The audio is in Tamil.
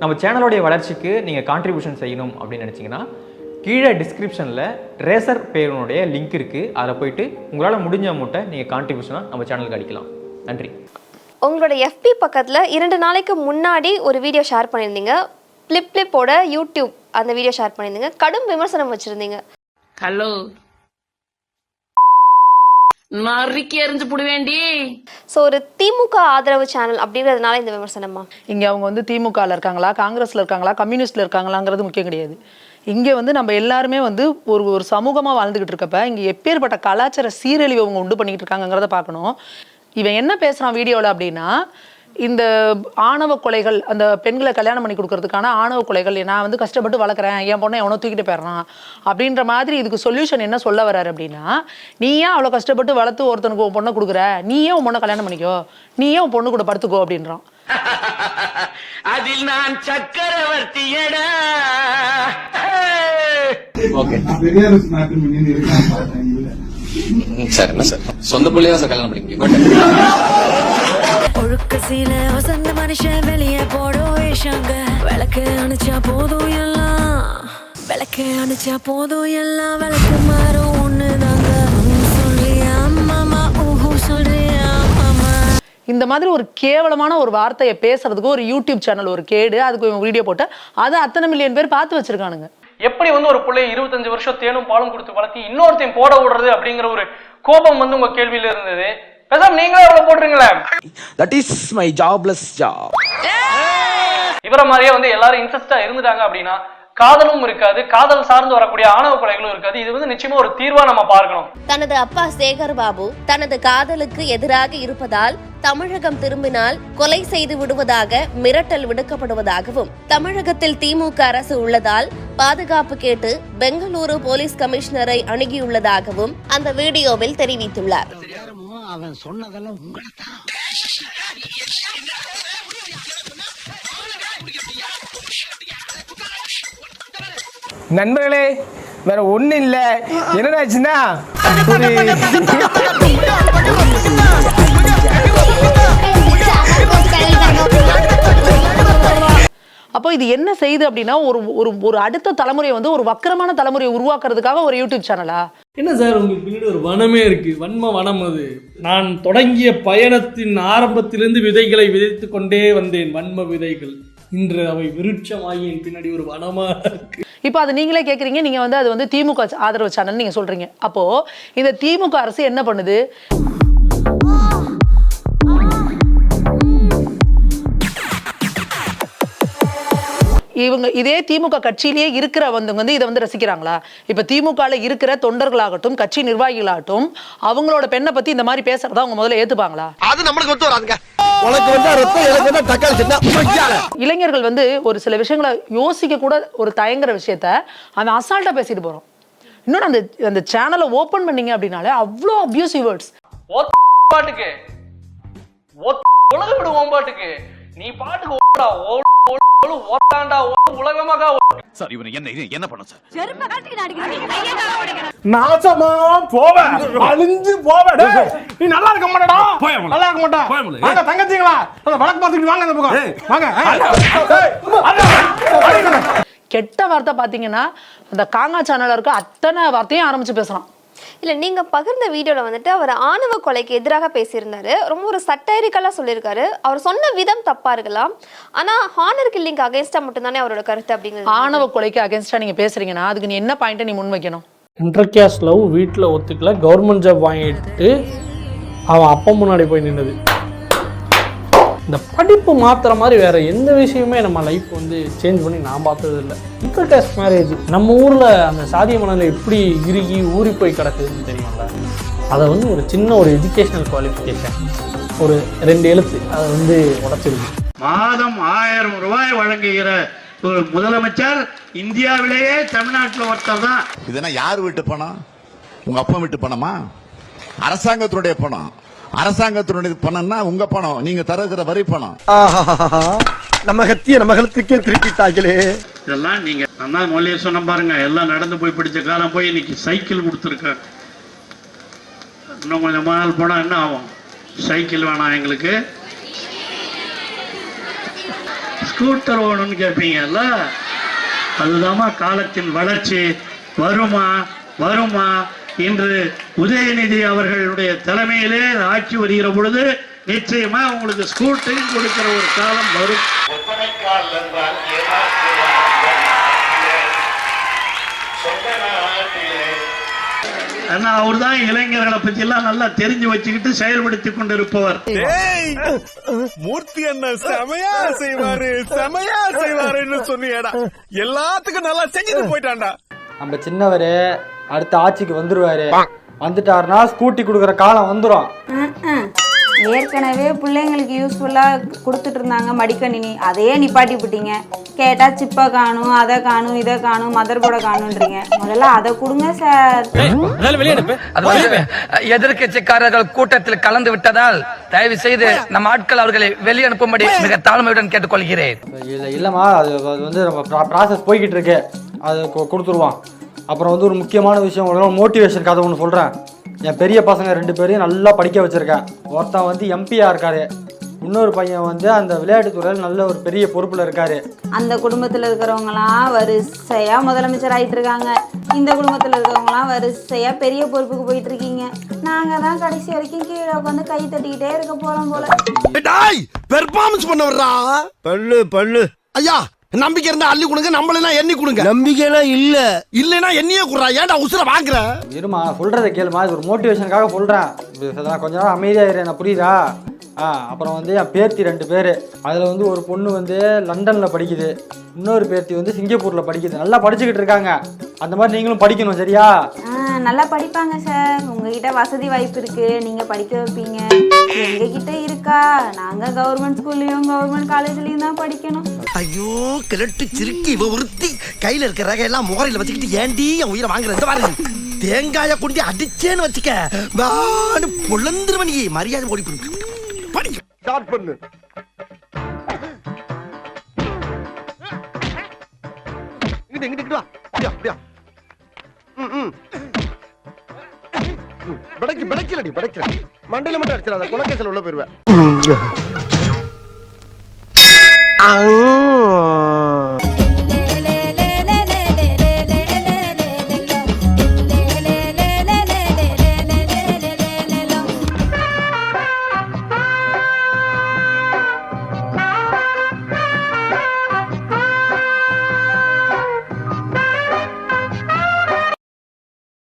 நம்ம சேனலோடைய வளர்ச்சிக்கு நீங்கள் கான்ட்ரிபியூஷன் செய்யணும் அப்படின்னு நினச்சிங்கன்னா கீழே டிஸ்கிரிப்ஷனில் ரேசர் பேருனுடைய லிங்க் இருக்குது அதில் போயிட்டு உங்களால் முடிஞ்ச அமௌண்ட்டை நீங்கள் கான்ட்ரிபியூஷனாக நம்ம சேனலுக்கு அடிக்கலாம். நன்றி. உங்களோட எஃபி பக்கத்தில் இரண்டு நாளைக்கு முன்னாடி ஒரு வீடியோ ஷேர் பண்ணியிருந்தீங்க. பிளிப் பிளிப்போட யூடியூப் அந்த வீடியோ ஷேர் பண்ணியிருந்தீங்க. கடும் விமர்சனம் வச்சுருந்தீங்க. ஹலோ நறுக்கி எறிஞ்சு புடுவேண்டி. ஸோ ஒரு திமுக ஆதரவு சேனல் அப்படிங்கிறதுனால இந்த விமர்சனமா? இங்கே அவங்க வந்து திமுகவில் இருக்காங்களா காங்கிரஸில் இருக்காங்களா கம்யூனிஸ்டில் இருக்காங்களாங்கிறது முக்கியம் கிடையாது. இங்கே வந்து நம்ம எல்லாருமே வந்து ஒரு ஒரு சமூகமாக வாழ்ந்துக்கிட்டு இருக்கப்ப இங்கே எப்பேற்பட்ட கலாச்சார சீரழிவு அவங்க உண்டு பண்ணிக்கிட்டு இருக்காங்கங்கிறத பார்க்கணும். இவன் என்ன பேசுகிறான் வீடியோவில் அப்படின்னா இந்த ஆணவ கொலைகள் அந்த பெண்களை கல்யாணம் பண்ணி கொடுக்கறதுக்கான ஆணவ கொலைகள் நான் வந்து கஷ்டப்பட்டு வளர்க்குறேன் என் பொண்ணை எவனோ தூக்கிட்டு போயிடுறான் அப்படின்ற மாதிரி இதுக்கு சொல்யூஷன் என்ன சொல்ல வர்றாரு அப்படின்னா நீ ஏன் அவ்வளோ கஷ்டப்பட்டு வளர்த்து ஒருத்தனுக்கு உன் பொண்ணை கொடுக்குற? நீ ஏன் உன் பொண்ணை கல்யாணம் பண்ணிக்கோ? நீ ஏன் உன் பொண்ணு கூட படுத்துக்கோ? அப்படின்றான். அதில் நான் இல்ல சார் என்ன சார்? சொந்த பிள்ளையா சார் கல்யாணம் பண்ணிக்க ஒழுக்க சீல வசந்த மனுஷன் வெளியே போடும் வேஷாங்க. விளக்கு அணைச்சா போதும் எல்லாம். விளக்கு அணைச்சா போதும் எல்லாம். விளக்கு மாறும் ஒண்ணுதாங்க. சொல்றியா மாமா ஊஹூ சொல்றியா மாமா இந்த மாதிரி ஒரு கேவலமான ஒரு வார்த்தையை பேசுறதுக்கு ஒரு யூடியூப் சேனல் ஒரு கேடு. அதுக்கு இவங்க வீடியோ போட்டு அதை அத்தனை மில்லியன் பேர் பார்த்து வச்சிருக்கானுங்க. எப்படி வந்து ஒரு பிள்ளைய இருபத்தஞ்சு வருஷம் தேனும் பாலும் கொடுத்து வளர்த்தி இன்னொருத்தையும் போட விடுறது அப்படிங்கிற ஒரு கோபம் வந்து உங்க கேள்வியில இருந்தது. பேசாம நீங்களே போடுறீங்களே That is my jobless job. இவரை மாதிரியே வந்து எல்லாரும் இன்ட்ரெஸ்டா இருந்துட்டாங்க அப்படின்னா காதலும் இருக்காது காதல் சார்ந்து வரக்கூடிய ஆணவ கொலைகளும் இருக்காது. இது வந்து நிச்சயமா ஒரு தீர்வா நம்ம பார்க்கணும். தனது அப்பா சேகர் பாபு தனது காதலுக்கு எதிராக இருப்பதால் தமிழகம் திரும்பினால் கொலை செய்து விடுவதாக மிரட்டல் விடுக்கப்படுவதாகவும் தமிழகத்தில் திமுக அரசு உள்ளதால் பாதுகாப்பு கேட்டு பெங்களூரு போலீஸ் கமிஷனரை அணுகியுள்ளதாகவும் அந்த வீடியோவில் தெரிவித்துள்ளார். அவன் சொன்னதெல்லாம் உங்களை நண்பர்களே வேற ஒண்ணு இல்ல என்னடாச்சுன்னா இது என்ன செய்யுது அப்படின்னா ஒரு ஒரு ஒரு அடுத்த தலைமுறையை வந்து ஒரு வக்கரமான தலைமுறையை உருவாக்குறதுக்காக ஒரு யூடியூப் சேனலா? என்ன சார் உங்களுக்கு பின்னாடி ஒரு வனமே இருக்கு? வன்ம வனம் அது. நான் தொடங்கிய பயணத்தின் ஆரம்பத்திலிருந்து விதைகளை விதைத்து கொண்டே வந்தேன் வன்ம விதைகள். இன்று அவை விருட்சமாகி என் பின்னாடி ஒரு வனமா இருக்கு. இப்போ அது நீங்களே கேட்குறீங்க நீங்கள் வந்து அது வந்து திமுக ஆதரவு சேனல் நீங்கள் சொல்கிறீங்க அப்போது இந்த திமுக அரசு என்ன பண்ணுது? இவங்க இதே திமுக கட்சியிலேயே இருக்கிற வந்து வந்து இதை வந்து ரசிக்கிறாங்களா? இப்போ திமுகல இருக்கிற தொண்டர்களாகட்டும் கட்சி நிர்வாகிகளாகட்டும் அவங்களோட பெண்ணை பத்தி இந்த மாதிரி பேசுறதா அவங்க முதல்ல ஏத்துப்பாங்களா? அது நம்மளுக்கு ஒத்து வராதுங்க. இளைஞர்கள் வந்து ஒரு சில விஷயங்களை யோசிக்க கூட ஒரு தயங்குற விஷயத்த அவன் அசால்ட்டா பேசிட்டு போறோம் இன்னொன்று அந்த அந்த சேனலை ஓப்பன் பண்ணீங்க அப்படின்னாலே அவ்வளோ அபியூசிவ் வேர்ட்ஸ் பாட்டுக்கு உலக விடு பாட்டுக்கு. நீ பாட்டுக்கு ஓடா ஓடு ஓடு, ஓடு ஓட்டாண்டா ஓடு உலகமாக ஓடு சார் இவனை என்ன இது என்ன பண்ண சார்? நாசமா போவ. அழிஞ்சு போவ. டேய். நீ நல்லா இருக்க மாட்டடா. நல்லா இருக்க மாட்டா. வாங்க தங்கச்சிங்களா? அந்த வழக்கு பார்த்துட்டு வாங்க அந்த பக்கம். வாங்க கெட்ட வார்த்தை பார்த்தீங்கன்னா அந்த காங்கா சேனல்ல இருக்க அத்தனை வார்த்தையும் ஆரம்பிச்சு பேசுறான். இல்ல நீங்க பகிர்ந்த வீடியோல வந்துட்டு அவர் ஆணவ கொலைக்கு எதிராக பேசியிருந்தாரு. ரொம்ப ஒரு சட்டரிக்கலா சொல்லியிருக்காரு. அவர் சொன்ன விதம் தப்பா இருக்கலாம். ஆனா ஹானர் கில்லிங் அகேன்ஸ்டா மட்டும்தானே அவரோட கருத்து அப்படிங்கிறது ஆணவ கொலைக்கு அகேன்ஸ்டா நீங்க பேசுறீங்கன்னா அதுக்கு நீ என்ன பாயிண்ட்டை நீ முன் வைக்கணும்? இன்டர் கேஸ்ட் லவ் வீட்டில் ஒத்துக்கல. கவர்மெண்ட் ஜாப் வாங்கிட்டு அவன் அப்பா முன்னாடி போய் நின்னது. இந்த படிப்பு மாத்துற மாதிரி வேற எந்த விஷயமே நம்ம லைஃப் வந்து சேஞ்ச் பண்ணி நான் பார்த்தது இல்லை இன்டர் கேஸ்ட் மேரேஜ் நம்ம ஊரில் அந்த சாதிய மனநிலை எப்படி இறுகி ஊறி போய் கிடக்குதுன்னு தெரியும்ல? அதை வந்து ஒரு சின்ன ஒரு எஜுகேஷனல் குவாலிஃபிகேஷன் ஒரு ரெண்டு எழுத்து அதை வந்து உடச்சிருக்கு. மாதம் ஆயிரம் ரூபாய் வழங்குகிற ஒரு முதலமைச்சர் இந்தியாவிலேயே தமிழ்நாட்டில் ஒருத்தர் தான். இதெல்லாம் யார் வீட்டு பணம்? உங்க அப்பா வீட்டு பணமா? அரசாங்கத்தினுடைய பணம். அரசாங்கத்தினுடைய பணம்னா உங்க பணம். நீங்க தருகிற வரி பணம். நம்ம கத்திய நம்ம கழுத்துக்கே திருப்பிட்டாங்களே இதெல்லாம் நீங்க தான் முதலே சொன்ன பாருங்க. எல்லாம் நடந்து போய் பிடிச்ச காலம் போய் இன்னைக்கு சைக்கிள் கொடுத்துருக்காங்க இன்னும் கொஞ்சம் நாள் போனா என்ன ஆகும்? சைக்கிள் வேணாம் எங்களுக்கு. ஸ்கூட்டர் வேணும்னு கேட்பீங்கல்ல அதுதாம்மா காலத்தின் வளர்ச்சி. வருமா? வருமா? இன்று உதயநிதி அவர்களுடைய தலைமையிலே ஆட்சி வருகிற பொழுது நிச்சயமா உங்களுக்கு ஸ்கூட்டரையும் கொடுக்கிற ஒரு காலம் வரும். ஆனா அவர் தான் இளைஞர்களை பத்தி எல்லாம் நல்லா தெரிஞ்சு வச்சுக்கிட்டு செயல்படுத்தி கொண்டிருப்பவர். மூர்த்தி என்ன செமையா செய்வாரு செமையா செய்வாருன்னு சொன்னியடா. எல்லாத்துக்கும் நல்லா செஞ்சுட்டு போயிட்டான்டா. நம்ம சின்னவர் அடுத்த ஆட்சிக்கு வந்துருவாரு. வந்துட்டாருன்னா ஸ்கூட்டி கொடுக்குற காலம் வந்துடும் ஏற்கனவே பிள்ளைங்களுக்கு யூஸ்ஃபுல்லாக கொடுத்துட்டு இருந்தாங்க மடிக்கணினி. அதையே நிப்பாட்டி விட்டீங்க. கேட்டால் சிப்பை காணும் அதை காணும் இதை காணும் மதர் போர்டை காணுன்றீங்க. முதல்ல அதை கொடுங்க சார். எதிர்கட்சிக்காரர்கள் கூட்டத்தில் கலந்து விட்டதால் தயவு செய்து நம்ம ஆட்கள் அவர்களை வெளியனுப்பும்படி மிக தாழ்மையுடன் கேட்டுக்கொள்கிறேன். இல்லை இல்லைம்மா அது வந்து நம்ம ப்ராசஸ் போய்கிட்டு இருக்கு. அது கொ- கொடுத்துருவோம். அப்புறம் வந்து ஒரு முக்கியமான விஷயம் மோட்டிவேஷன் கதை ஒன்று சொல்கிறேன் என் பெரிய பசங்க ரெண்டு பேரையும் நல்லா படிக்க வச்சுருக்கேன். ஒருத்தன் வந்து எம்பியாக இருக்காரு. இன்னொரு பையன் வந்து அந்த விளையாட்டுத் துறையில் நல்ல ஒரு பெரிய பொறுப்பில் இருக்காரு. அந்த குடும்பத்தில் இருக்கிறவங்களாம் வரிசையாக முதலமைச்சர் ஆயிட்டு இருக்காங்க. இந்த குடும்பத்தில் இருக்கிறவங்களாம் வரிசையாக பெரிய பொறுப்புக்கு போயிட்டு இருக்கீங்க. நாங்கள் தான் கடைசி வரைக்கும் கீழே உட்காந்து கை தட்டிக்கிட்டே இருக்க போகிறோம் போல. டாய் பெர்ஃபார்மன்ஸ் பண்ண வர்றா பல்லு பல்லு ஐயா நம்பிக்கை இருந்தா அள்ளி கொடுங்க நம்மளெல்லாம் எண்ணி கொடுங்க. நம்பிக்கைலாம் இல்ல. இல்லைன்னா எண்ணியே குடுறா ஏன்டா உசுர வாங்குற? இருமா சொல்கிறத கேளுமா இது ஒரு மோட்டிவேஷனுக்காக சொல்கிறேன் கொஞ்ச நேரம் அமைதியாகிறேன் நான் புரியுதா? ஆ அப்புறம் வந்து என் பேத்தி ரெண்டு பேர். அதில் வந்து ஒரு பொண்ணு வந்து லண்டனில் படிக்குது. இன்னொரு பேத்தி வந்து சிங்கப்பூரில் படிக்குது. நல்லா படிச்சுக்கிட்டு இருக்காங்க. அந்த மாதிரி நீங்களும் படிக்கணும் சரியா? நல்லா படிப்பாங்க சார். உங்ககிட்ட வசதி வாய்ப்பு இருக்கு. நீங்க படிக்க வைப்பீங்க. எங்க கிட்ட இருக்கா? நாங்க கவர்மெண்ட் ஸ்கூல்லயும் கவர்மெண்ட் காலேஜ்லயும் தான் படிக்கணும். ஐயோ கிழட்டு சிரிக்கி இவ ஒருத்தி. கையில இருக்கிற ரகை எல்லாம் முகரையில வச்சுக்கிட்டு ஏண்டி என் உயிரை வாங்குற இந்த பாருங்க தேங்காய கொண்டு அடிச்சேன்னு வச்சுக்க. வாடு பொழந்துருவன் நீ. மரியாதை ஓடி பண்ணு ஸ்டார்ட் பண்ணு. இங்கிட்டு இங்கிட்டு வா. அப்படியா ம் ம். படைக்கு படைக்கலடி படைக்கல மண்டையில மட்டும் அடிச்சிடாத. குலக்கேசல் உள்ள போயிருவேன் 啊呜